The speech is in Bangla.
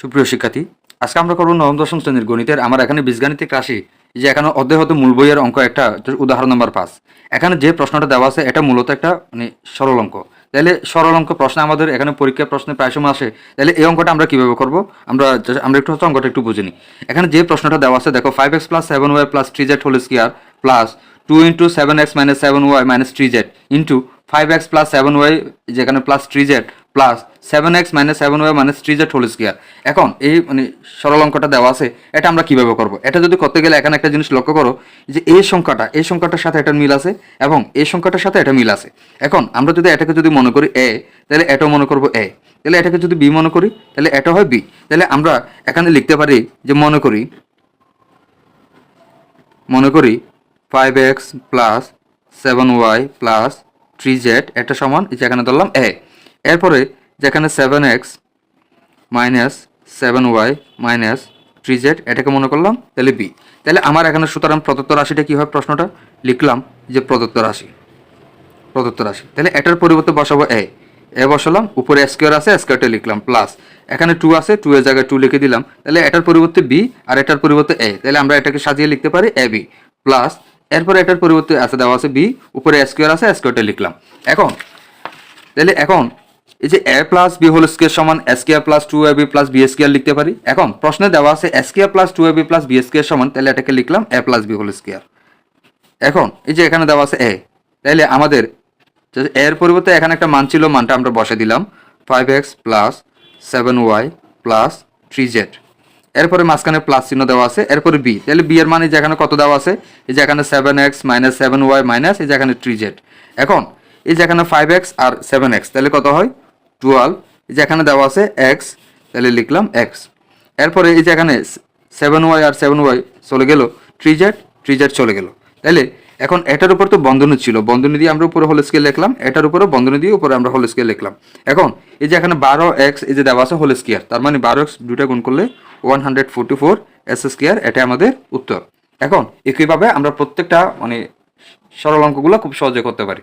সুপ্রিয় শিক্ষার্থী, আজকে আমরা করব নবম, দশম শ্রেণির গণিতের। আমার এখানে বীজগাণিতিক রাশি যে এখানে অধ্যায় হতে মূল বইয়ের অঙ্ক একটা উদাহরণ নম্বর পাঁচ। এখানে যে প্রশ্নটা দেওয়া আছে, এটা মূলত একটা মানে সরল অঙ্ক। তাহলে সরল অঙ্ক প্রশ্ন আমাদের এখানে পরীক্ষা প্রশ্নে প্রায় সময় আসে। তাহলে এই অঙ্কটা আমরা কীভাবে করব? আমরা আমরা একটু হচ্ছে অঙ্কটা একটু বুঝে নিই। এখানে যে প্রশ্নটা দেওয়া আছে, দেখো five x plus seven y plus three z whole square plus two into seven x minus seven y minus three z into five x plus seven y যেখানে plus three z plus seven x minus seven y minus three z whole square এখন এই মানে সরল অঙ্কটা দেওয়া আছে, এটা আমরা কীভাবে করব? এটা যদি করতে গেলে এখানে একটা জিনিস লক্ষ্য করো, যে এই সংখ্যাটা, এই সংখ্যাটার সাথে একটা মিল আছে এবং এই সংখ্যাটার সাথে এটা মিল আছে। এখন আমরা যদি এটাকে যদি মনে করি এ তাহলে এটাও মনে করব এ তাহলে এটাকে যদি বি মনে করি, তাহলে এটা হয় বি তাহলে আমরা এখানে লিখতে পারি যে মনে করি মনে করি five x plus seven y plus three z এটা সমান এখানে ধরলাম এ এরপরে যেখানে seven x minus seven y minus three z এটাকে মনে করলাম, তাহলে বি তাহলে আমার এখানে সুতরাং প্রদত্ত রাশিটা কী হয় প্রশ্নটা? লিখলাম যে প্রদত্ত রাশি। প্রদত্ত রাশি। তাহলে এটার পরিবর্তে বসাবো এ এ বসালাম, উপরে স্কোয়ার আছে স্কোয়ারটা লিখলাম প্লাস এখানে টু আছে টু এর জায়গায় টু লিখে দিলাম। তাহলে এটার পরিবর্তে বি আর এটার পরিবর্তে এ তাহলে আমরা এটাকে সাজিয়ে লিখতে পারি এ বি প্লাস এরপরে এটার পরিবর্তে আছে, দেওয়া আছে বি উপরে স্কোয়ার আছে স্কোয়ারটা লিখলাম। এখন, তাহলে এখন এই যে a plus b whole square সমান square plus two a b plus b square লিখতে পারি। এখন প্রশ্নে দেওয়া আছে square plus two a b plus b square সমান, তাহলে এটাকে লিখলাম a plus b whole square এখন এই যে এখানে দেওয়া আছে এ তাহলে আমাদের এর পরিবর্তে এখানে একটা মান ছিল, মানটা আমরা বসে দিলাম। Five x plus seven y plus three z এরপরে মাঝখানে প্লাস চিহ্ন দেওয়া আছে, এরপরে বি তাহলে বি এর মানে যেখানে কত দেওয়া আছে, এই যে এখানে seven x minus seven y minus এই যে এখানে থ্রি জেড এখন এই যে এখানে ফাইভ এক্স আর সেভেন এক্স তাহলে কত হয়? টুয়েলভ এই যে এখানে দেওয়া আছে এক্স তাহলে লিখলাম এক্স এরপরে এই যে এখানে সেভেন ওয়াই আর সেভেন ওয়াই চলে গেল থ্রি জেড থ্রি জেড চলে গেল। তাহলে এখন এটার উপর তো বন্ধনী ছিল, বন্ধনী দিয়ে আমরা উপরে হোল স্কেল লিখলাম, এটার উপরে বন্ধনী দিয়ে উপরে আমরা হোল স্কেল লিখলাম। এখন এই যে এখানে বারো এক্স এই যে দেওয়া আছে হোল স্কেয়ার তার মানে বারো এক্স দুটা গুণ করলে one hundred forty four x square এটা আমাদের উত্তর। এখন একইভাবে আমরা প্রত্যেকটা মানে সরল অঙ্কগুলো খুব সহজে করতে পারি।